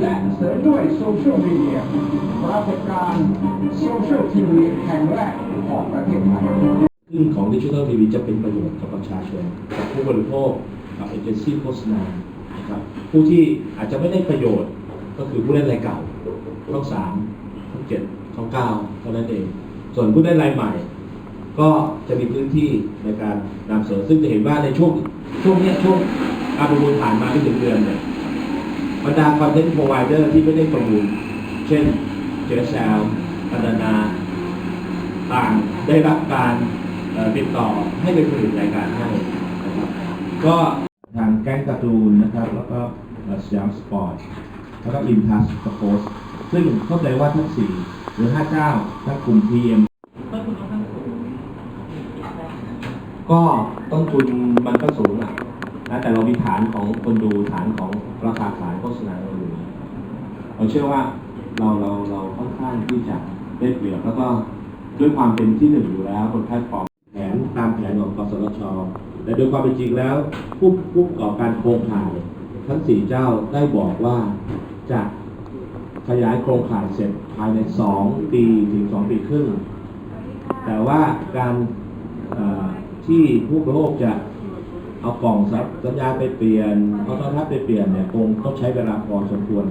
และเสริมด้วยโซเชียลมีเดียปรากฏการณ์โซเชียลทีวีแห่งแรกของประเทศไทยขึ้นของดิจิทัลทีวีจะเป็นประโยชน์กับประชาชนกับผู้บริโภคกับเอเจนซี่โฆษณานะครับผู้ที่อาจจะไม่ได้ประโยชน์ก็คือผู้เล่นรายเก่าช่องสามช่องเจ็ดช่องเก้าเท่านั้นเอง ส่วนผู้เล่นรายใหม่ ก็จะมีพื้นที่ในการนำเสนอซึ่งจะเห็นว่าในช่วงช่วงเนี้ยช่วงการประมูลผ่านมาไม่ถึงเดือนเนี่ยบรรดาคอนเทนต์พรอไวเดอร์ที่ไม่ได้ประมูล เช่นเจสแซลปันนาต่างได้รับการติดต่อให้เป็นผลิตรายการให้นะครับก็ทางแก๊งการ์ตูนนะครับ แล้วก็สยามสปอร์ต แล้วก็อินทัสสปอร์ตซึ่งเข้าใจว่าทั้งสี่หรือห้าเจ้าทั้งกลุ่ม PM ก็ต้นทุนมันก็สูงอะนะแต่เรามีฐานของคนดูฐานของราคาขายโฆษณาเราอยู่เราเชื่อว่าเราเราเราค่อนข้างที่จะได้เปรียบแล้วก็ด้วยความเป็นที่หนึ่งอยู่แล้วบนแพลตฟอร์มแผนตามแผนของกสทชแต่โดยความเป็นจริงแล้วผู้ผู้ประกอบการโครงข่ายทั้งสี่เจ้าได้บอกว่าจะขยายโครงข่ายเสร็จภายใน 2 ปีถึง 2 ปีครึ่ง แต่ว่าการเที่ผู้บริโภคจะเอากล่องสัญญาณไปเปลี่ยนเอาโทรทัศน์ไปเปลี่ยนเนี่ยคงต้องใช้เวลาพอสมควร